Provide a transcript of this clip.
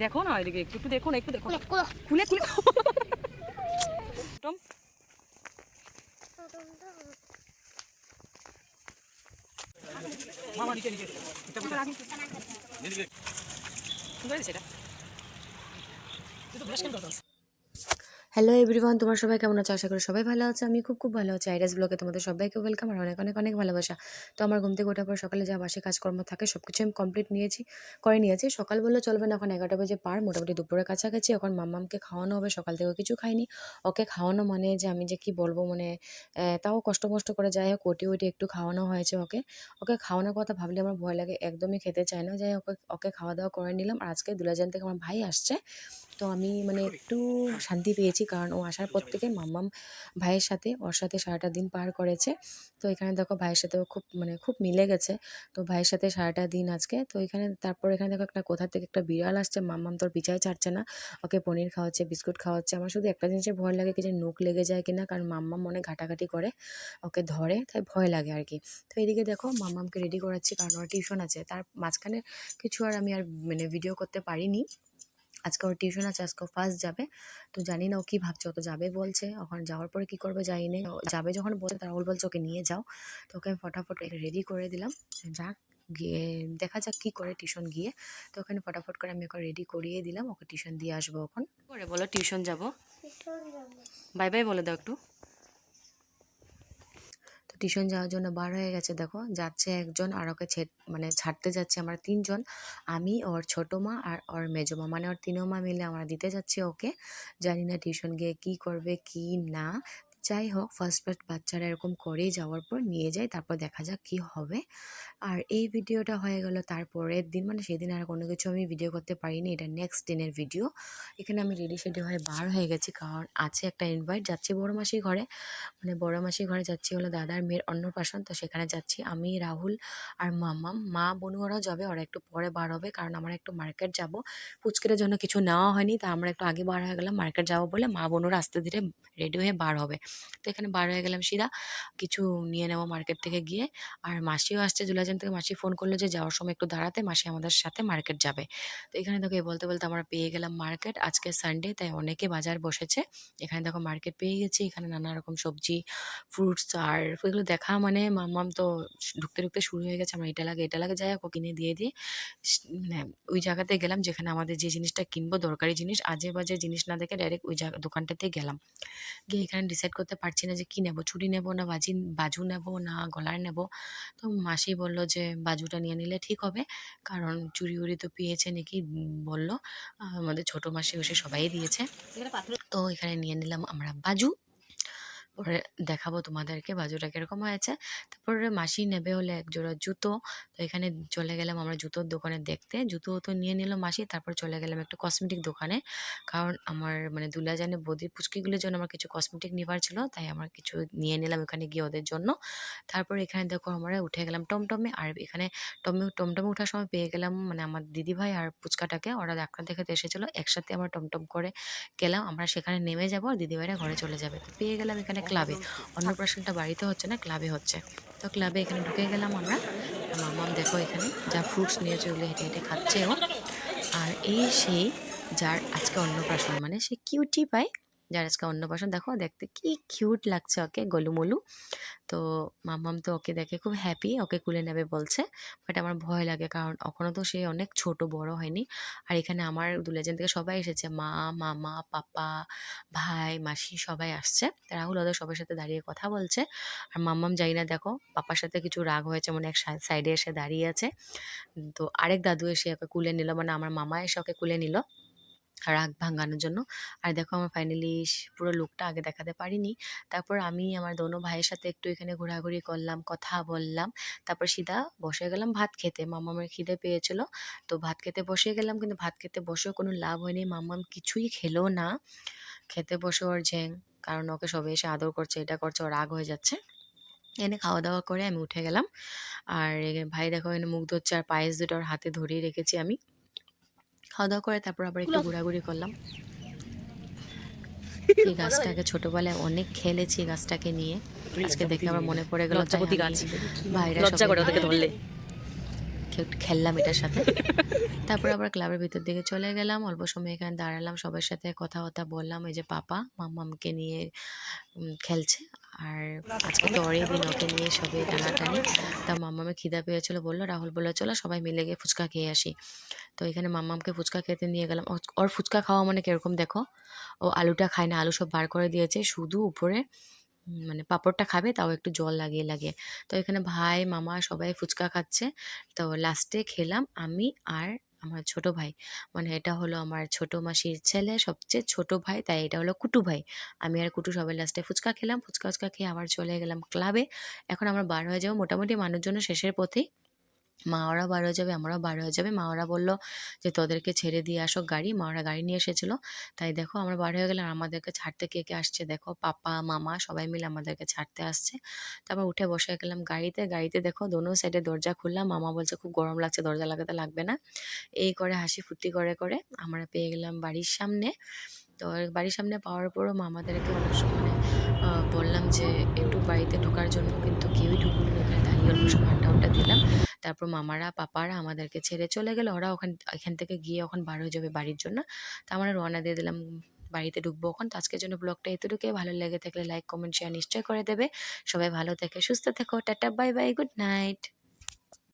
দেখো না এদিকে একটু একটু দেখো না একটু দেখো খুলে খুলে। টম। মামা নিচে নিচে। এটা বুঝা সুন্দর হয়েছে এটা? তুই তো ব্রাশ কেন করতাস হ্যালো এভরিওয়ান তোমার সবাই কেমন আছো? আশা করি সবাই ভালো আছে। আমি খুব খুব ভালো আছি। আইরাস ব্লগে তোমাদের সবাইকে ওয়েলকাম আর অনেক অনেক অনেক ভালোবাসা। তো আমার ঘুম থেকে ওঠার পর সকালে যা বাসে কাজকর্ম থাকে সব কিছু আমি কমপ্লিট নিয়েছি, করে নিয়েছি। সকাল বললে চলবে না এখন এগারোটা বাজে পার, মোটামুটি দুপুরের কাছাকাছি। এখন মাম্মামকে খাওয়ানো হবে, সকাল থেকে কিছু খাইনি। ওকে খাওয়ানো মানে যে আমি যে কি বলব মানে তাও কষ্ট মষ্ট করে। যাই হোক, ওটি ওটি একটু খাওয়ানো হয়েছে ওকে। ওকে খাওয়ানোর কথা ভাবলে আমার ভয় লাগে, একদমই খেতে চায় না। যাই হোক, ওকে ওকে খাওয়া দাওয়া করে নিলাম। আর আজকে দুলাজান থেকে আমার ভাই আসছে। তো আমি মানে একটু শান্তি পেয়েছি কারণ ও আসার পর থেকে মাম্মাম ভাইয়ের সাথে ওর সাথে সারাটা দিন পার করেছে। তো এখানে দেখো ভাইয়ের সাথে ও খুব মানে খুব মিলে গেছে। তো ভাইয়ের সাথে সারাটা দিন আজকে। তো এখানে তারপর এখানে দেখো একটা কোথা থেকে একটা বিড়াল আসছে। মাম্মাম তোর পিছায় ছাড়ছে না। ওকে পনির খাওয়াচ্ছে বিস্কুট খাওয়াচ্ছে। আমার শুধু একটা জিনিসের ভয় লাগে কি যে নুক লেগে যায় কিনা কারণ মাম্মাম মনে ঘাটাঘাটি করে। ওকে ধরে তাই ভয় লাগে আর কি। তো এদিকে দেখো মাম্মামকে রেডি করাচ্ছি কারণ ওর টিউশন আছে। তার মাঝখানে কিছু আর আমি আর মানে ভিডিও করতে পারিনি। আজকে ওর টিউশন আছে আজকে ফার্স্ট যাবে। তো জানি না ও কী ভাবছে ও তো যাবে বলছে। এখন যাওয়ার পরে কী করবে যাই না ও যাবে যখন বলছে তারা ওর বলছে ওকে নিয়ে যাও। তো ওকে আমি ফটাফট রেডি করে দিলাম। যাক গিয়ে দেখা যাক কী করে টিউশন গিয়ে। তো ওখানে ফটাফট করে আমি ওকে রেডি করিয়ে দিলাম। ওকে টিউশন দিয়ে আসব এখন। করে বলো টিউশন যাব? বাই বাই বলে দাও একটু। তো টিউশন যাওয়ার জন্য বার হয়ে গেছে, দেখো। যাচ্ছে একজন আর ওকে ছেড় মানে ছাড়তে যাচ্ছে আমরা তিনজন। আমি, ওর ছোটো মা আর ওর মেজো মা। মানে ওর তিনও মা মিলে আমরা দিতে যাচ্ছি ওকে। জানি না টিউশন গিয়ে কী করবে, কি না। যাই হোক ফার্স্ট ফার্স্ট বাচ্চারা এরকম করেই যাওয়ার পর নিয়ে যায়, তারপর দেখা যাক কি হবে। আর এই ভিডিওটা হয়ে গেল তারপরের দিন মানে সেদিন আর কোনো কিছু আমি ভিডিও করতে পারিনি, এটা নেক্সট দিনের ভিডিও এখানে আমি রেডি শেডি হয়ে বার হয়ে গেছি, কারণ আছে একটা ইনভাইট যাচ্ছি বড় মাসির ঘরে। মানে বড় মাসির ঘরে যাচ্ছি হলো দাদার মেয়ের অন্নপ্রাশন, তো সেখানে যাচ্ছি আমি, রাহুল আর মামাম মা বোনু ওরাও যাবে, ওরা একটু পরে বার হবে, কারণ আমরা একটু মার্কেট যাব। পুচকের জন্য কিছু নেওয়া হয়নি, তা আমরা একটু আগে বার হয়ে গেলাম মার্কেট যাব বলে মা, বোনুরা আস্তে ধীরে রেডি হয়ে বার হবে। তো এখানে বার হয়ে গেলাম সিধা কিছু নিয়ে নেব মার্কেট থেকে গিয়ে। আর মাসিও আসছে জুলাইজান থেকে মাসি ফোন করল যে যাওয়ার সময় একটু দাঁড়াতে, মাসি আমাদের সাথে মার্কেট যাবে। তো এখানে দেখো বলতে বলতে আমরা পেয়ে গেলাম মার্কেট আজকে সানডে তাই অনেকে বাজার বসেছে। এখানে দেখো মার্কেট পেয়ে গেছি। এখানে নানা রকম সবজি ফ্রুটস আর এগুলো দেখা মানে মাম্মাম তো ঢুকতে ঢুকতে শুরু হয়ে গেছে। আমরা এটা লাগে এটা লাগে, যাই হোক কিনে দিয়ে দিয়ে মানে ওই জায়গাতে গেলাম যেখানে আমাদের যে জিনিসটা কিনবো, দরকারি জিনিস, আজে বাজে জিনিস না দেখে ডাইরেক্ট ওই জায়গা দোকানটাতে গেলাম। গিয়ে এখানে ডিসাইড করতে পারছি না যে কি নেব? চুড়ি নেব না বাজি বাজু নেব না গলার নেব? তো মাসি বলল যে বাজুটা নিয়ে নিলে ঠিক হবে। কারণ চুরি উড়ি তো পেয়েছে নাকি? বলল আমাদের ছোটো মাসি বসে সবাই দিয়েছে। তো এখানে নিয়ে নিলাম আমরা বাজু। পরে দেখাবো তোমাদেরকে বাজুটা কীরকম হয়েছে। তারপরে মাসি নেবে হলে এক জোড়া জুতো। তো এখানে চলে গেলাম আমরা জুতোর দোকানে দেখতে। জুতো তো নিয়ে নিল মাসি, তারপর চলে গেলাম একটা কসমেটিক দোকানে। কারণ আমার মানে দুলা জানে বদির পুচকিগুলোর জন্য আমার কিছু কসমেটিক নেবার ছিল, তাই আমার কিছু নিয়ে নিলাম এখানে গিয়ে ওদের জন্য। তারপর এখানে দেখো আমরা উঠে গেলাম টমটমে। আর এখানে টমে, টমটমে ওঠার সময় পেয়ে গেলাম মানে আমার দিদিভাই আর পুচকাটাকে। ওরা ডাক্তার দেখাতে এসেছিল, একসাথে আমরা টমটম করে গেলাম। আমরা সেখানে নেমে যাব আর দিদিভাইরা ঘরে চলে যাবে। তো পেয়ে গেলাম এখানে ক্লাবে। অন্নপ্রাশনটা বাড়িতে হচ্ছে না, ক্লাবে হচ্ছে। তো ক্লাবে এখানে ঢুকে গেলাম আমরা। মামাম দেখো এখানে যা ফ্রুটস নিয়েছে ওগুলো হেঁটে হেঁটে খাচ্ছে ও। আর এই সেই যার আজকে অন্নপ্রাশন মানে সে কিউটি পায় যার আজকে অন্নপ্রাশন দেখো, দেখতে কি কিউট লাগছে ওকে, গলুমলু। তো মাম্মাম তো ওকে দেখে খুব হ্যাপি ওকে কুলে নেবে বলছে। বাট আমার ভয় লাগে, কারণ এখনও তো সে অনেক ছোট, বড় হয়নি। আর এখানে আমার দুলেজন থেকে সবাই এসেছে, মা, মামা, পাপা, ভাই, মাসি সবাই আসছে। রাহুল ওদের সবার সাথে দাঁড়িয়ে কথা বলছে। আর মাম্মাম যাই না, দেখো, পাপার সাথে কিছু রাগ হয়েছে মানে এক সাইডে এসে দাঁড়িয়ে আছে। তো আরেক দাদু এসে ওকে কুলে নিল মানে আমার মামা এসে ওকে কুলে নিল। রাগ ভাঙানোর জন্য। আর দেখো আমার ফাইনালি পুরো লুকটা আগে দেখাতে পারিনি। তারপর আমি আমার দোনো ভাইয়ের সাথে একটু এখানে ঘোরাঘুরি করলাম, কথা বললাম। তারপর সিধা বসে গেলাম ভাত খেতে। মামামের খিদে পেয়েছিল। তো ভাত খেতে বসে গেলাম কিন্তু ভাত খেতে বসেও কোনো লাভ হয়নি। মামাম কিছুই খেলো না। খেতে বসে ওর ঝ্যাং। কারণ ওকে সবে এসে আদর করছে, এটা করছে, ওর রাগ হয়ে যাচ্ছে। এনে খাওয়া দাওয়া করে আমি উঠে গেলাম। আর ভাই দেখো এনে মুখ ধরছে আর পায়েস দুটো ওর হাতে ধরিয়ে রেখেছি আমি। খাওয়া দাওয়া করে তারপর আবার একটু ঘোরাঘুরি করলাম। এই গাছটাকে ছোটবেলায় অনেক খেলেছি গাছটাকে নিয়ে। আজকে দেখে আমার মনে পড়ে গেল গাছ। ভাইরা লজ্জা করে ওদেরকে ধরলে। খেললাম এটার সাথে। তারপর আবার ক্লাবের ভিতর দিকে চলে গেলাম, অল্প সময় এখানে দাঁড়ালাম, সবার সাথে কথা কথা বললাম, এই যে পাপা, মাম্মামকে নিয়ে খেলছে। আর আজকে তো অরেই দিন ওকে নিয়ে সবে টানাটানি। তা মাম্মামে খিদা পেয়েছিল, বলল, রাহুল বলল, চলো সবাই মিলে গিয়ে ফুচকা খেয়ে আসি। তো এখানে মাম্মামকে ফুচকা খেতে নিয়ে গেলাম। ওর ফুচকা খাওয়া মানে কীরকম দেখো? ও আলুটা খায় না, আলু সব বার করে দিয়েছে, শুধু উপরে মানে পাঁপড়টা খাবে, তাও একটু জল লাগিয়ে লাগিয়ে। তো এখানে ভাই, মামা সবাই ফুচকা খাচ্ছে। তো লাস্টে খেলাম আমি আর আমার ছোট ভাই। মানে এটা হলো আমার ছোট মাসির ছেলে, সবচেয়ে ছোট ভাই, তাই এটা হলো কুটু ভাই। আমি আর কুটু সবাই লাস্টে ফুচকা খেলাম। ফুচকা ফুচকা খেয়ে আবার চলে গেলাম ক্লাবে এখন আমরা বার হয়ে যাব মোটামুটি মানুষজনের শেষের পথেই। মা ওরা বার হয়ে যাবে, আমরাও বার হয়ে যাবে। মা ওরা বলল যে, তোদেরকে ছেড়ে দিয়ে আসো গাড়ি। মা ওরা গাড়ি নিয়ে এসেছিল। তাই দেখো, আমরা বার হয়ে গেলাম। আমাদেরকে ছাড়তে কে কে আসছে দেখো? পাপা, মামা সবাই মিলে আমাদেরকে ছাড়তে আসছে। তারপর উঠে বসে গেলাম গাড়িতে। গাড়িতে দেখো, দোনো সাইডে দরজা খুললাম মামা বলছে, খুব গরম লাগছে, দরজা লাগাতে লাগবে না। এই করে হাসি ফুর্তি করে করে আমরা পেয়ে গেলাম বাড়ির সামনে। তো বাড়ির সামনে পাওয়ার পরও মামাদেরকে অনেক সময় মানে বললাম যে, একটু বাড়িতে ঢোকার জন্য কিন্তু কেউই ঢুকুন ওখানে দাঁড়িয়ে অল্প সময় আড্ডা দিলাম। তারপর মামারা, পাপারা আমাদেরকে ছেড়ে চলে গেল। ওরা ওখান, এখান থেকে গিয়ে ওখান বার হয়ে যাবে বাড়ির জন্য। তা আমরা রওনা দিয়ে দিলাম, বাড়িতে ঢুকবো ওখান তো আজকের জন্য ব্লগটা এতটুকুই। ভালো লেগে থাকলে লাইক, কমেন্ট শেয়ার নিশ্চয় করে দেবে। সবাই ভালো থেকে, সুস্থ থেকো। Tata bye bye good night